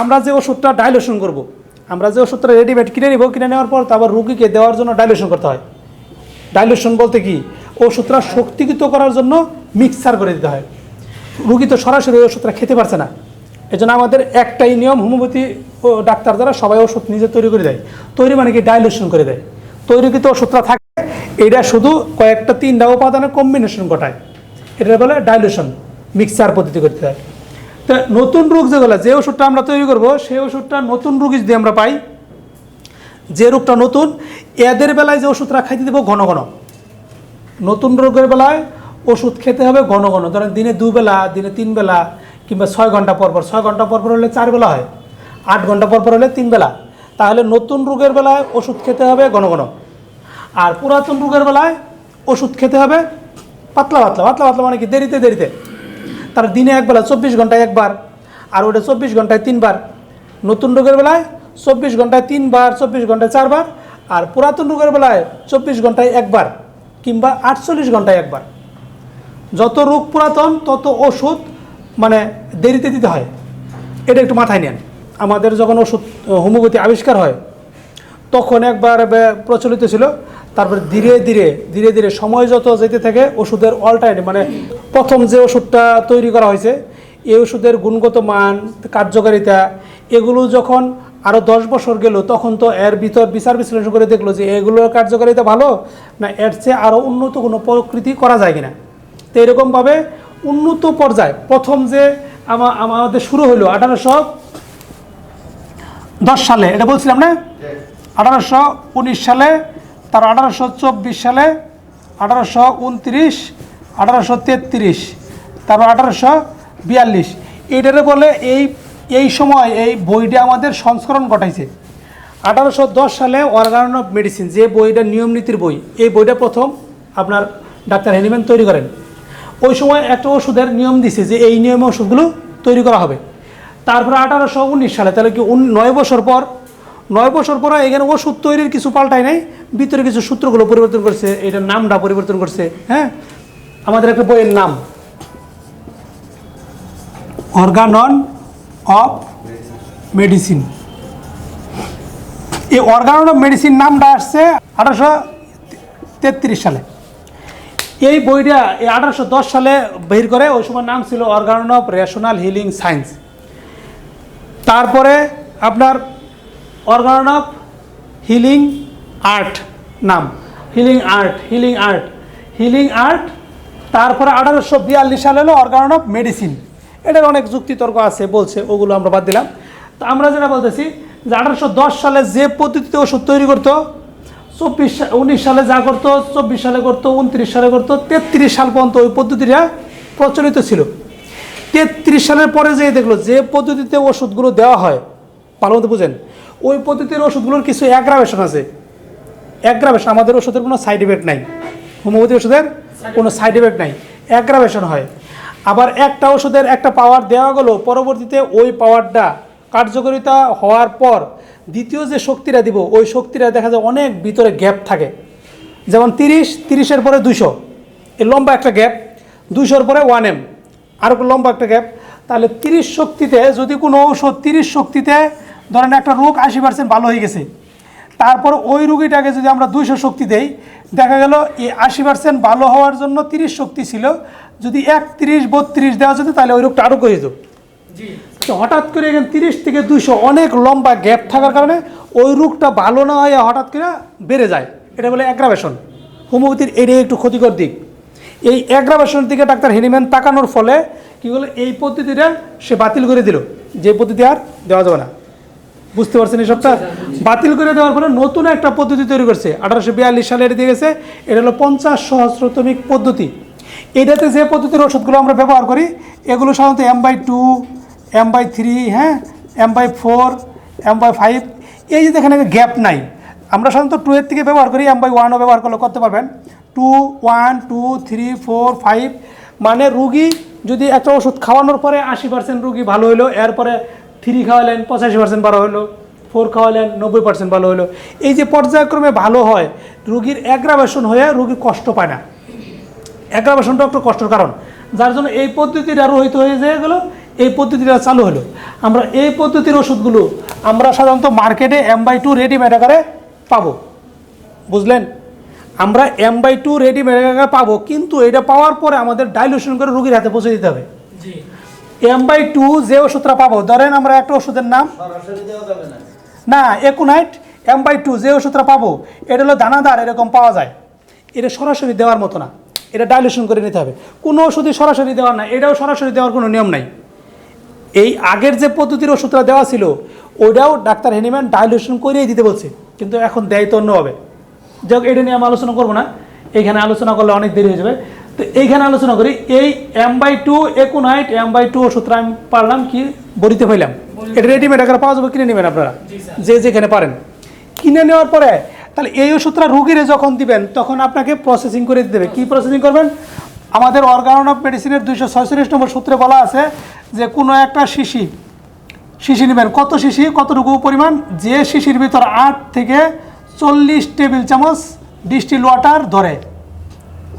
আমরা যে ওষুধটা ডাইলেশন করব। আমরা যে ওষুধটা রেডিমেড কিনে নিব, কিনে নেওয়ার পর তারপর রুগীকে দেওয়ার জন্য ডাইলেশন করতে হয়। ডাইলেশন বলতে কি? ওষুধটা শক্তিকৃত করার জন্য মিক্সার করে দিতে হয়। রুগী তো সরাসরি ওই ওষুধটা খেতে পারছে না। এজন্য আমাদের একটাই নিয়ম হোমিওপ্যাথি ও ডাক্তার দ্বারা সবাই ওষুধ নিজে তৈরি করে দেয়। তৈরি মানে কি? ডাইলেশন করে দেয়। তৈরিকৃত ওষুধটা থাকে, এটা শুধু কয়েকটা তিনটা উপাদানের কম্বিনেশন ঘটায়। এটা বলে ডাইলেশন মিক্সার পদ্ধতি করতে হয়। তো নতুন রোগ যেগুলো যে ওষুধটা আমরা তৈরি করব, সেই ওষুধটা নতুন রোগী যদি আমরা পাই, যে রোগটা নতুন, এদের বেলায় যে ওষুধটা খাইতে দেবো ঘন ঘন। নতুন রোগের বেলায় ওষুধ খেতে হবে ঘন ঘন। ধরেন দিনে দুবেলা দিনে তিন বেলা, কিংবা ছয় ঘণ্টা পর পর। ছয় ঘণ্টা পর পর হলে চার বেলা হয়, আট ঘণ্টা পর পর হলে তিন বেলা। তাহলে নতুন রোগের বেলায় ওষুধ খেতে হবে ঘন ঘন। আর পুরাতন রোগের বেলায় ওষুধ খেতে হবে পাতলা পাতলা। পাতলা পাতলা মানে কি? দেরিতে দেরিতে। তার দিনে একবেলা চব্বিশ ঘন্টায় একবার, আর ওটা চব্বিশ ঘন্টায় তিনবার। নতুন রোগের বেলায় চব্বিশ ঘন্টায় তিনবার, চব্বিশ ঘন্টায় চারবার, আর পুরাতন রোগের বেলায় চব্বিশ ঘন্টায় একবার কিংবা আটচল্লিশ ঘন্টায় একবার। যত রোগ পুরাতন, তত ওষুধ মানে দেরিতে দিতে হয়। এটা একটু মাথায় নেন। আমাদের যখন ওষুধ হোমিওপ্যাথি আবিষ্কার হয়, তখন একবার প্রচলিত ছিল তারপরে ধীরে ধীরে ধীরে ধীরে সময় যত যেতে থাকে ওষুধের অল্টারনেটিভ মানে প্রথম যে ওষুধটা তৈরি করা হয়েছে এই ওষুধের গুণগত মান কার্যকারিতা এগুলো যখন আরও দশ বছর গেল তখন তো এর ভিতর বিচার বিশ্লেষণ করে দেখল যে এগুলোর কার্যকারিতা ভালো না এর চেয়ে আরও উন্নত কোনো প্রকৃতি করা যায় কিনা। তো এরকমভাবে উন্নত পর্যায়ে প্রথম যে আমা- আমাদের শুরু হলো আঠারোশো দশ সালে এটা বলছিলাম না? আঠারোশো উনিশ সালে তার আঠারোশো চব্বিশ সালে, আঠারোশো উনত্রিশ, আঠারোশো তেত্রিশ, তারপর আঠারোশো বিয়াল্লিশ। এইটারে বলে এই এই সময় এই বইটা আমাদের সংস্করণ ঘটাইছে। আঠারোশো দশ সালে অর্গান অফ মেডিসিন যে বইটা নিয়ম নীতির বই, এই বইটা প্রথম আপনার ডাক্তার হ্যানিম্যান তৈরি করেন। ওই সময় একটা ওষুধের নিয়ম দিছে যে এই নিয়মে ওষুধগুলো তৈরি করা হবে। তারপরে আঠারোশো উনিশ সালে, তাহলে কি নয় বছর পর নয় বছর পরে এখানে ওষুধ তৈরির কিছু পাল্টায় নাই, ভিতরে কিছু সূত্রগুলো পরিবর্তন করছে এটার নামটা পরিবর্তন করছে হ্যাঁ? আমাদের একটা বইয়ের নাম। অর্গানন অফ মেডিসিন এই অর্গানন অফ মেডিসিন নামটা আসছে আঠারোশো তেত্রিশ সালে। এই বইটা এই আঠারোশো দশ সালে বের করে, ওই সময় নাম ছিল organon of rational healing science তারপরে আপনার অর্গানন অফ হিলিং আর্ট নাম। Healing art healing art healing art তারপরে আঠারোশো বিয়াল্লিশ সালে হলো অর্গান অফ মেডিসিন এটার অনেক যুক্তিতর্ক আছে, বলছে, ওগুলো আমরা বাদ দিলাম। তো আমরা যেটা বলতেছি, যে আঠারোশো দশ সালে যে পদ্ধতিতে ওষুধ তৈরি করতো, চব্বিশ উনিশ সালে যা করতো, চব্বিশ সালে করতো, উনত্রিশ সালে করতো, তেত্রিশ সাল পর্যন্ত ওই পদ্ধতিটা প্রচলিত ছিল। তেত্রিশ সালের পরে যে দেখল, যে পদ্ধতিতে ওষুধগুলো দেওয়া হয়, ভালো মতো বুঝেন ওই পদ্ধতির ওষুধগুলোর কিছু অ্যাগ্রাভেশন আছে। অ্যাগ্রাভেশন আমাদের ওষুধের কোনো সাইড এফেক্ট নাই। হোমিওপ্যাথি ওষুধের কোনো সাইড এফেক্ট নাই। অ্যাগ্রাভেশন হয়। আবার একটা ওষুধের একটা পাওয়ার দেওয়া গেলো, পরবর্তীতে ওই পাওয়ারটা কার্যকারিতা হওয়ার পর দ্বিতীয় যে শক্তিটা দিব, ওই শক্তিটা দেখা যায় অনেক ভিতরে গ্যাপ থাকে। যেমন তিরিশ, তিরিশের পরে দুশো এই লম্বা একটা গ্যাপ দুশোর পরে ওয়ান এম আরও লম্বা একটা গ্যাপ তাহলে তিরিশ শক্তিতে যদি কোনো ঔষধ তিরিশ শক্তিতে ধরেন একটা রোগ আশি পার্সেন্ট ভালো হয়ে গেছে। তারপর ওই রুগীটাকে যদি আমরা দুইশো শক্তি দেই দেখা গেল এই আশি পার্সেন্ট ভালো হওয়ার জন্য তিরিশ শক্তি ছিল। যদি একত্রিশ বত্রিশ দেওয়া যেত তাহলে ওই রোগটা আরও করে যেত। তো হঠাৎ করে এখানে তিরিশ থেকে দুইশো অনেক লম্বা গ্যাপ থাকার কারণে ওই রোগটা ভালো না হয়ে হঠাৎ করে বেড়ে যায়। এটা বলে অ্যাগ্রাভেশন হোমিওপ্যাথির এটাই একটু ক্ষতিকর দিক। এই অ্যাগ্রাভেশনের দিকে ডাক্তার হেনিম্যান তাকানোর ফলে কী হলো? এই পদ্ধতিটা সে বাতিল করে দিল। যে পদ্ধতি আর দেওয়া যাবে না। বুঝতে পারছেন এই সবটা? বাতিল করে দেওয়ার পরে নতুন একটা পদ্ধতি তৈরি করছে। আঠারোশো বিয়াল্লিশ সালে এটা দিয়ে গেছে এটা হলো পঞ্চাশ সহস্রতমিক পদ্ধতি। এটাতে যে পদ্ধতির ওষুধগুলো আমরা ব্যবহার করি, এগুলো সাধারণত M by two M by three হ্যাঁ? M by four M by five এই যে এখানে গ্যাপ নাই। আমরা সাধারণত টু এর থেকে ব্যবহার করি এম বাই ওয়ানও ব্যবহার করলে করতে পারবেন। Two one two three four five মানে রুগী যদি একটা ওষুধ খাওয়ানোর পরে আশি পার্সেন্ট রুগী ভালো হইল, এরপরে থ্রি খাওয়ালেন, পঁচাশি পার্সেন্ট ভালো হলো ফোর খাওয়ালেন, নব্বই পার্সেন্ট ভালো হলো। এই যে পর্যায়ক্রমে ভালো হয়, রুগীর অ্যাগ্রাভেশন হয়ে রুগী কষ্ট পায় না। অ্যাগ্রাভেশনটা একটু কষ্টের কারণ। যার জন্য এই পদ্ধতিটা রোহিত হয়ে যায় গেলো, এই পদ্ধতিটা চালু হলো। আমরা এই পদ্ধতির ওষুধগুলো আমরা সাধারণত মার্কেটে এম বাই টু রেডিমেড আকারে পাবো। বুঝলেন? আমরা এম বাই টু রেডিমেড আকারে পাবো, কিন্তু এটা পাওয়ার পরে আমাদের ডাইলুশন করে রুগীর হাতে পৌঁছে দিতে হবে। এম বাই টু যে ওষুধটা পাবো। ধরেন আমরা একটা ওষুধের নাম না, একুনাইট এম বাই টু যে ওষুধটা পাবো। এটা হলো দানাদার, এরকম পাওয়া যায়। এটা সরাসরি দেওয়ার মতো না। এটা ডাইলুশন করে নিতে হবে। কোনো ওষুধই সরাসরি দেওয়ার না। এটাও সরাসরি দেওয়ার কোনো নিয়ম নাই। এই আগের যে পদ্ধতির ওষুধটা দেওয়া ছিল, ওইটাও ডাক্তার হেনিম্যান ডাইলুশন করেই দিতে বলছে। কিন্তু এখন দেয় তো অন্যভাবে যাই হোক, এটা নিয়ে আমি আলোচনা করব না। এখানে আলোচনা করলে অনেক দেরি হয়ে যাবে। তো এইখানে আলোচনা করি এই এম বাই টু একুনাইট এম বাই টু ওষুধটা আমি পারলাম কি বড়িতে পাইলাম? এটা রেডিমেড আকারে পাওয়া যাবে কিনে নেবেন আপনারা? যে যেখানে পারেন। কিনে নেওয়ার পরে তাহলে এই ওষুধটা রুগীরে যখন দিবেন তখন আপনাকে প্রসেসিং করে দিতে হবে। কী প্রসেসিং করবেন? আমাদের অর্গান অফ মেডিসিনের দুইশো ছয়চল্লিশ নম্বর সূত্রে বলা আছে যে কোনো একটা শিশি শিশি নেবেন। কত শিশি কতটুকু পরিমাণ? যে শিশির ভিতর আট থেকে চল্লিশ টেবিল চামচ ডিস্টিল ওয়াটার ধরে।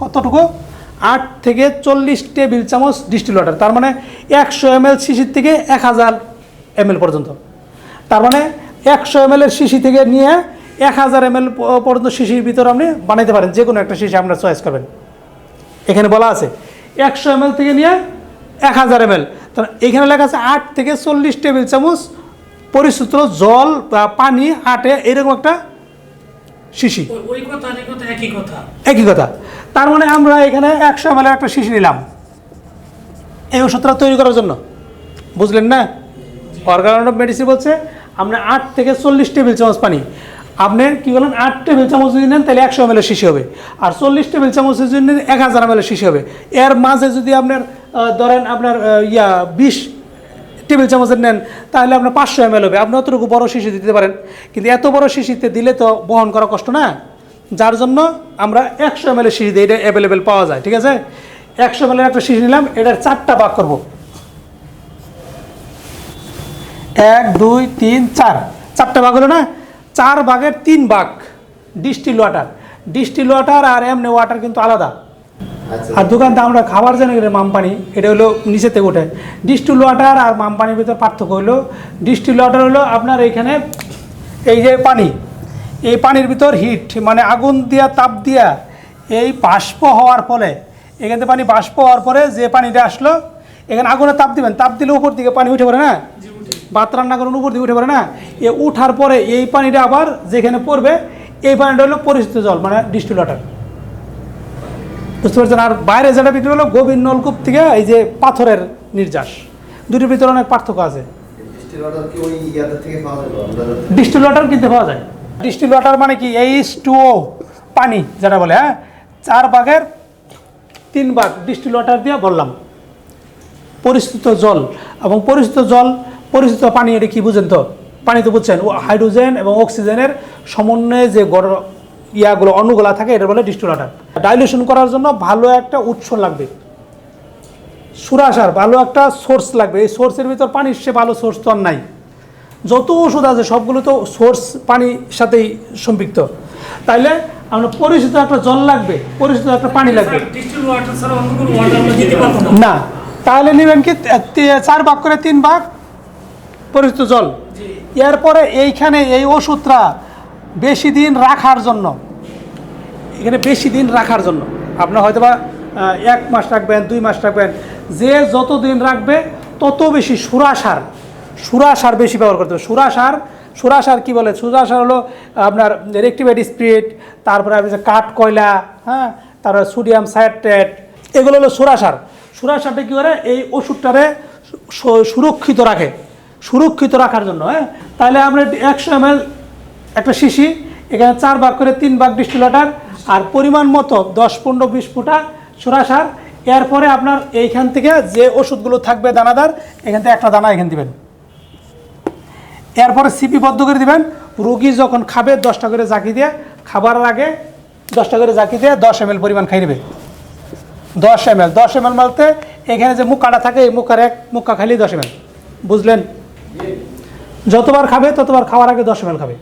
কতটুকু? আট থেকে চল্লিশ টেবিল চামচ ডিস্টিল ওয়াটার তার মানে একশো এম এল শিশির থেকে এক হাজার এম পর্যন্ত। তার মানে একশো এম এর শিশি থেকে নিয়ে এক হাজার এম পর্যন্ত শিশির ভিতরে আপনি বানাইতে পারেন যে কোনো একটা শিশি আপনার চয়েস করবেন। এখানে বলা আছে, একশো এম থেকে নিয়ে এক হাজার এম এল এখানে লেখা আছে আট থেকে চল্লিশ টেবিল চামচ পরিশুদ্ধ জল বা পানি আটে এরকম একটা শিশি। একই কথা। একই কথা। তার মানে আমরা এখানে একশো এম একটা শিশি নিলাম। এই ওষুধটা তৈরি করার জন্য। বুঝলেন না? অর্গান অফ মেডিসিন বলছে আপনি আট থেকে চল্লিশ টেবিল চামচ পানি। আপনি কি বলেন আট টেবিল চামচ যদি নেন তাহলে একশো এম শিশি হবে। আর চল্লিশ টেবিল চামচের জন্য এক হাজার এম শিশি হবে। এর মাঝে যদি আপনার ধরেন আপনার ইয়া বিশ টেবিল চামচের নেন, তাহলে আপনার পাঁচশো এম হবে। আপনি অতটুকু বড় শিশি দিতে পারেন। কিন্তু এত বড় শিশিতে দিলে তো বহন করা কষ্ট না। যার জন্য আমরা একশো এম এল শিশি এটা অ্যাভেলেবেল পাওয়া যায়, ঠিক আছে? একশো এম একটা শিশি নিলাম, এটার চারটা ভাগ করব। এক, দুই, তিন, চার। চারটা ভাগ হলো না? চার ভাগের তিন ভাগ। Distil water. ডিস্টিল ওয়াটার আর এমনি ওয়াটার কিন্তু আলাদা। আর দোকানতে আমরা খাবার জানি গেলে মামপানি এটা হলো নিচে থেকে ওঠে। ডিস্টিল ওয়াটার আর মামপানির ভিতর পার্থক্য হলো ডিস্টিল ওয়াটার হলো আপনার এইখানে এই যে পানি এই পানির ভিতর হিট মানে আগুন দিয়া তাপ দিয়া এই বাষ্প হওয়ার ফলে এখান থেকে পানি বাষ্প হওয়ার পরে যে পানিটা আসলো এখানে আগুনে তাপ দিবেন তাপ দিলে উপর দিকে পানি উঠে পড়ে না? ভাত রান্না করুন উপর দিকে উঠে পড়ে না? এ উঠার পরে এই পানিটা আবার যেখানে পড়বে এই পানিটা হলো পরিচিত জল মানে ডিস্টিল ওয়াটার। বুঝতে পারছেন? আর বাইরে যেটা বিক্রি হলো গভীর নলকূপ থেকে এই যে পাথরের নির্যাস। দুটির ভিতরে অনেক পার্থক্য আছে। ডিস্টিল ওয়াটার কিনতে পাওয়া যায়। ডিস্টিল ওয়াটার মানে কি? এইচ টু ও পানি যেটা বলে হ্যাঁ? চার ভাগের তিন ভাগ ডিস্টিল ওয়াটার দিয়ে বললাম পরিস্থিত জল। এবং পরিস্থিত জল পরিস্থিত পানি এটা কি বুঝেন তো? পানি তো বুঝছেন হাইড্রোজেন এবং অক্সিজেনের সমন্বয়ে যে গড় ইয়াগুলো অণুগুলা থাকে এটা বলে ডিস্টিল ওয়াটার ডাইলুশন করার জন্য ভালো একটা উৎস লাগবে। সুরাসার ভালো একটা সোর্স লাগবে। এই সোর্সের ভিতর পানির সে ভালো সোর্স তো আর নাই। যত ওষুধ আছে সবগুলো তো সোর্স পানির সাথেই সম্পৃক্ত। তাইলে আমরা পরিচিত একটা জল লাগবে পরিচিত একটা পানি লাগবে। না। তাহলে নেবেন কি চার ভাগ করে তিন ভাগ পরিচিত জল। এরপরে এইখানে এই ওষুধটা বেশি দিন রাখার জন্য। এখানে বেশি দিন রাখার জন্য। আপনার হয়তো বা এক মাস রাখবেন, দুই মাস রাখবেন। যে যত দিন রাখবে, তত বেশি সুরাসার সুরাসার বেশি ব্যবহার করতে হবে। সুরাসার সুরাসার কী বলে? সুরাসার হলো আপনার রেক্টিভেট স্পিরিট, তারপরে আপনি কাঠ কয়লা হ্যাঁ? তারপরে সোডিয়াম সাইট্রেট, এগুলো হলো সুরাসার সুরাসারটা কী করে? এই ওষুধটারে সুরক্ষিত রাখে। সুরক্ষিত রাখার জন্য হ্যাঁ? তাহলে আমরা একশো এম একটা শিশি, এখানে চার ভাগ করে তিন ভাগ ডিস্টিল ওয়াটার আর পরিমাণ মতো দশ, পনেরো, বিশ ফুটা সুরাসার এরপরে আপনার এইখান থেকে যে ওষুধগুলো থাকবে দানাদার, এখান থেকে একটা দানা এখানে দিবেন। এরপরে সিপি বদ্ধ করে দিবেন। রুগী যখন খাবে, দশটা করে জাকি দিয়ে খাবারের আগে দশটা করে জাকি দিয়ে দশ এম পরিমাণ খাই নেবে। দশ এম এল দশ এম এল বলতে এখানে যে মুখাটা থাকে, এই মুখার এক মুখা খালি দশ এম বুঝলেন? যতবার খাবে, ততবার খাওয়ার আগে দশ এম খাবে।